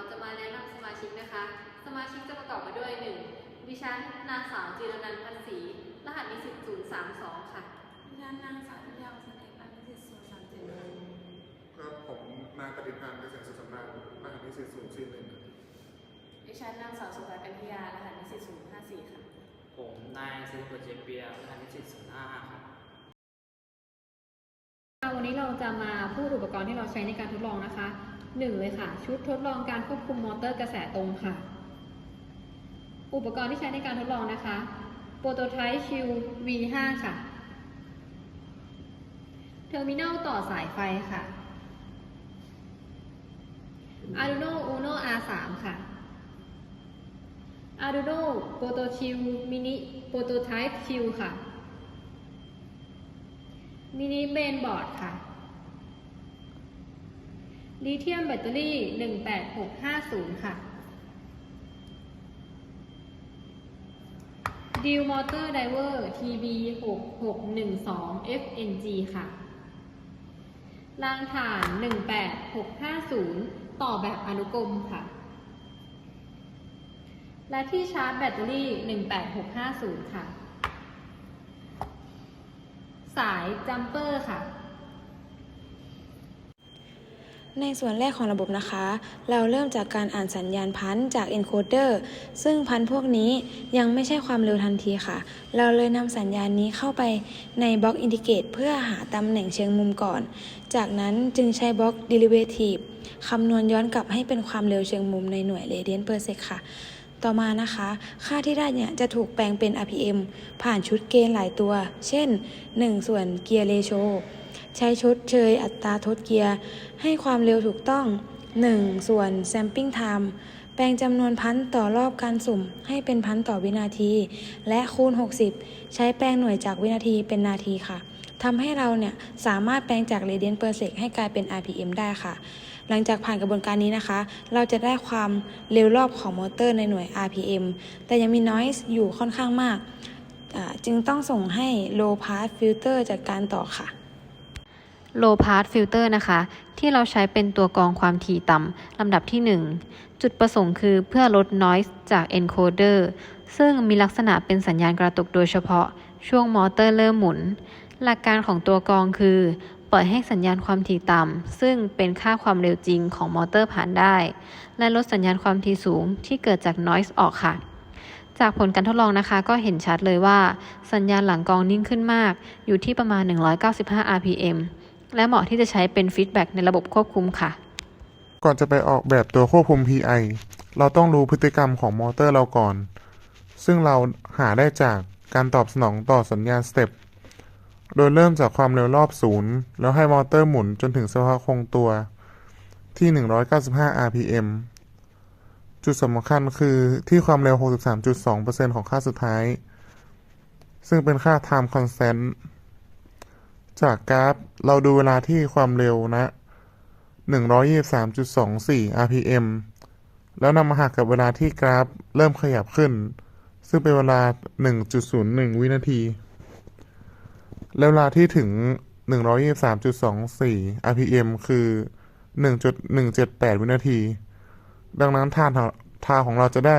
เราจะมาแนะนำสมาชิกนะคะ สมาชิกจะประกอบไปด้วย 1. ดิฉันนางสาวจิรนันท์พันศรีรหัสนิสิต032 ค่ะ ดิฉันนางสาวพิยาวสันเอกอันนิสิตศูนย์สามเจ็ดครับผมนายปฏิพันธ์เกษตรสุขสำราญรหัสนิสิตศูนย์สี่หนึ่งดิฉันนางสาวสุภากัญญารหัสนิสิตศูนย์ห้าสี่ค่ะ ผมนายสิริพลเจเปียรหัสนิสิตศูนย์ห้าครับวันนี้เราจะมาพูดอุปกรณ์ที่เราใช้ในการทดลองนะคะ หนึ่งเลยค่ะ ชุดทดลองการควบคุมมอเตอร์กระแสตรงค่ะ อุปกรณ์ที่ใช้ในการทดลองนะคะโปรโตไทป์ชิล V5 ค่ะ เทอร์มินอลต่อสายไฟค่ะ Arduino Uno R3 ค่ะ Arduino Proto Chill Mini Prototype Chill ค่ะมินิเบนบอร์ดค่ะ ลิเธียมแบตเตอรี่ 18650 ค่ะดิวมอเตอร์ไดเวอร์ TB 6612 FNG ค่ะ รางฐาน 18650 ต่อแบบอนุกรมค่ะ และที่ชาร์จแบตเตอรี่ 18650 ค่ะ สายจัมเปอร์ค่ะ ในส่วนแรกของระบบนะคะ เราเริ่มจากการอ่านสัญญาณพันธุ์จาก encoder ซึ่งพันพวกนี้ยังไม่ใช่ความเร็วทันทีค่ะ เราเลยนำสัญญาณนี้เข้าไปในบล็อก indicate เพื่อหาตำแหน่งเชิงมุมก่อน จากนั้นจึงใช้บล็อก derivative คำนวณย้อนกลับให้เป็นความเร็วเชิงมุมในหน่วย radian per sec ค่ะ ต่อมานะคะ ค่าที่ได้เนี่ยจะถูกแปลงเป็น RPM ผ่านชุดเกณฑ์หลายตัว เช่น 1 ส่วนเกียร์เรโช ใช้ชดเชยอัตราทดเกียร์ ให้ความเร็วถูกต้อง 1 ส่วน sampling time แปลงจำนวนพันต่อรอบการสุ่มให้เป็นพันต่อวินาที และคูณ 60 ใช้แปลงหน่วยจากวินาทีเป็นนาทีค่ะทำให้เราเนี่ยสามารถแปลงจาก radian per sec ให้กลายเป็น RPM ได้ค่ะ หลังจากผ่านกระบวนการนี้นะคะ เราจะได้ความเร็วรอบของมอเตอร์ในหน่วย RPM แต่ยังมี noise อยู่ค่อนข้างมาก จึงต้องส่งให้ low pass filter จัดการต่อค่ะ low pass filter นะคะ ที่เราใช้เป็นตัวกรองความถี่ต่ำลำดับที่ 1 จุดประสงค์คือเพื่อลด noise จาก encoder ซึ่งมีลักษณะเป็นสัญญาณกระตุกโดยเฉพาะ ช่วงมอเตอร์เริ่มหมุน หลักการของตัวกรองคือ ปล่อยให้สัญญาณความถี่ต่ำ ซึ่งเป็นค่าความเร็วจริงของมอเตอร์ผ่านได้ และลดสัญญาณความถี่สูงที่เกิดจาก noise ออกค่ะจากผลการทดลองนะคะก็เห็นชัดเลยว่า สัญญาณหลังกรองนิ่งขึ้นมาก อยู่ที่ประมาณ 195 rpm และเหมาะที่จะใช้เป็นฟีดแบ็กในระบบควบคุมค่ะ ก่อนจะไปออกแบบตัวควบคุม PI เราต้องรู้พฤติกรรมของมอเตอร์เราก่อน ซึ่งเราหาได้จากการตอบสนองต่อสัญญาณสเต็ป โดยเริ่มจากความเร็วรอบศูนย์แล้วให้มอเตอร์หมุนจนถึงสภาพคงตัวที่ 195 rpm จุดสำคัญคือที่ความเร็ว 63.2%ของค่าสุดท้าย ซึ่งเป็นค่า time constant จากกราฟ เราดูเวลาที่ความเร็วนะ123.24 rpm แล้วนำมาหักกับเวลาที่กราฟเริ่มขยับขึ้น ซึ่งเป็นเวลา 1.01 วินาที และเวลาที่ถึง 123.24 rpm คือ 1.178 วินาที ดังนั้นท่าทางของเราจะได้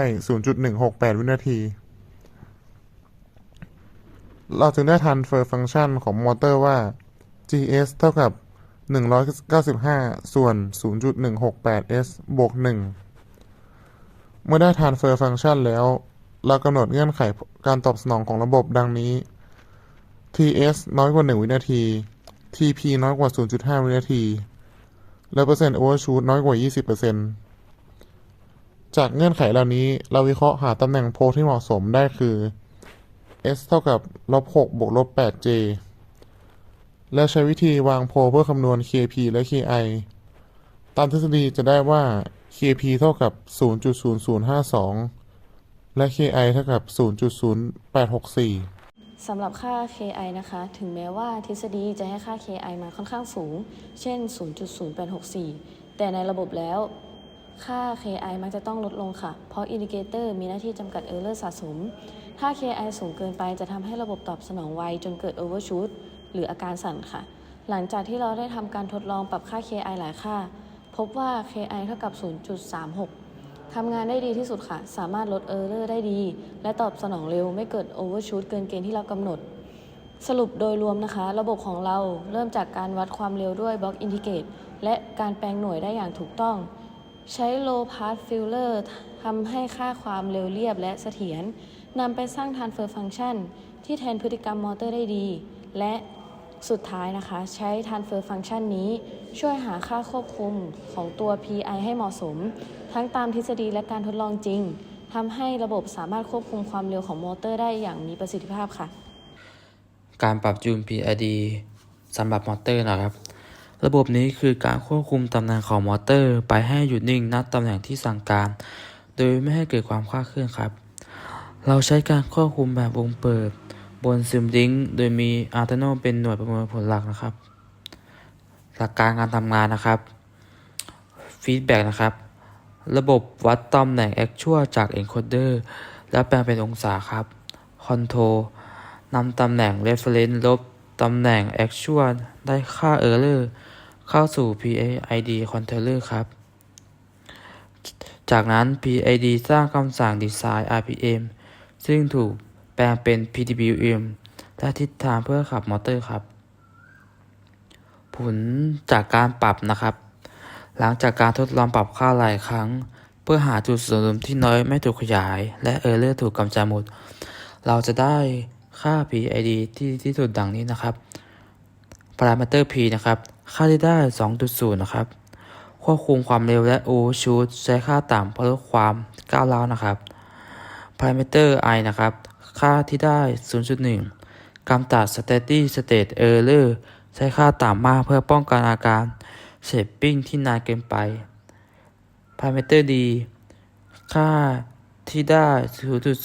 0.168 วินาที เราจึงได้ transfer function ของมอเตอร์ว่า gs เท่ากับ 195 ส่วน 0.168s บวก 1 เมื่อได้ transfer function แล้ว เรากำหนดเงื่อนไขการตอบสนองของระบบดังนี้ ts น้อยกว่า 1 วินาที tp น้อยกว่า 0.5 วินาที และเปอร์เซ็นต์ overshoot น้อยกว่า 20%จากเงื่อนไขเหล่านี้ เราวิเคราะห์หาตำแหน่งโพลที่เหมาะสมได้คือ s เท่ากับลบ6บวกลบ 8j และใช้วิธีวางโพลเพื่อคำนวณ kp และ ki ตามทฤษฎีจะได้ว่า kp เท่ากับ 0.0052 และ ki เท่ากับ 0.0864 สำหรับค่า KI นะคะ ถึงแม้ว่าทฤษฎีจะให้ค่า KI มาค่อนข้างสูง เช่น 0.0864 แต่ในระบบแล้ว ค่า KI มักจะต้องลดลงค่ะ เพราะอินดิเคเตอร์มีหน้าที่จำกัดเออร์เลอร์สะสม ถ้า KI สูงเกินไปจะทำให้ระบบตอบสนองไวจนเกิด overshoot หรืออาการสั่นค่ะ หลังจากที่เราได้ทำการทดลองปรับค่า KI หลายค่า พบว่า KI เท่ากับ 0.36 ทำงานได้ดีที่สุดค่ะ สามารถลด Error ได้ดี และตอบสนองเร็วไม่เกิด Overshoot เกินเกณฑ์ที่เรากำหนด สรุปโดยรวมนะคะ ระบบของเราเริ่มจากการวัดความเร็วด้วย Block Integrate และการแปลงหน่วยได้อย่างถูกต้อง ใช้ Low Pass Filler ทำให้ค่าความเร็วเรียบและเสถียรนำไปสร้าง Transfer Function ที่แทนพฤติกรรมมอเตอร์ได้ดี และสุดท้ายนะคะ ใช้ Transfer Function นี้ ช่วยหาค่าควบคุมของตัว PI ให้เหมาะสม ทั้งตามทฤษฎีและการทดลองจริงทำให้ระบบสามารถควบคุมความเร็วของมอเตอร์ได้อย่างมีประสิทธิภาพค่ะ การปรับจูน PID สำหรับมอเตอร์นะครับ ระบบนี้คือการควบคุมตำแหน่งของมอเตอร์ ไปให้หยุดนิ่งณตำแหน่งที่สั่งการ โดยไม่ให้เกิดความคลาดเคลื่อนครับ เราใช้การควบคุมแบบวงเปิด บนซิมลิงโดยมี Arduino เป็นหน่วยประมวลผลหลักนะครับ หลักการการทำงานนะครับ Feedback นะครับ ระบบวัดตำแหน่ง Actual จาก Encoder แล้วแปลงเป็นองศาครับ Control นำตำแหน่ง reference ลบตำแหน่ง actual ได้ค่า error เข้าสู่ PID controller ครับ จากนั้น PID สร้างคำสั่ง design RPM ซึ่งถูกแปลงเป็น PWM และทิศทางเพื่อขับมอเตอร์ครับ ผลจากการปรับนะครับ หลังจากการทดลองปรับค่าหลายครั้ง เพื่อหาจุดส่วนรวมที่น้อยไม่ถูกขยาย และ error ถูกกำจัดหมด เราจะได้ค่า PID ที่ที่สุดดังนี้นะครับ parameter P นะครับ ค่าที่ได้ 2.0 นะครับ ควบคุมความเร็วและ overshoot ใช้ค่าต่ำเพื่อลดความก้าวร้าวนะครับ parameter I นะครับ ค่าที่ได้ 0.1กำจัด steady state error ใช้ค่าต่ำมากเพื่อป้องกันอาการเชปปิ้งที่นานเกินไป parameter D ค่าที่ได้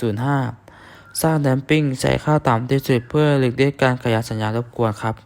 0.05 สร้างแดมปิ้งใช้ค่าต่ำที่สุดเพื่อหลีกเลี่ยงการขยายสัญญาณรบกวนครับ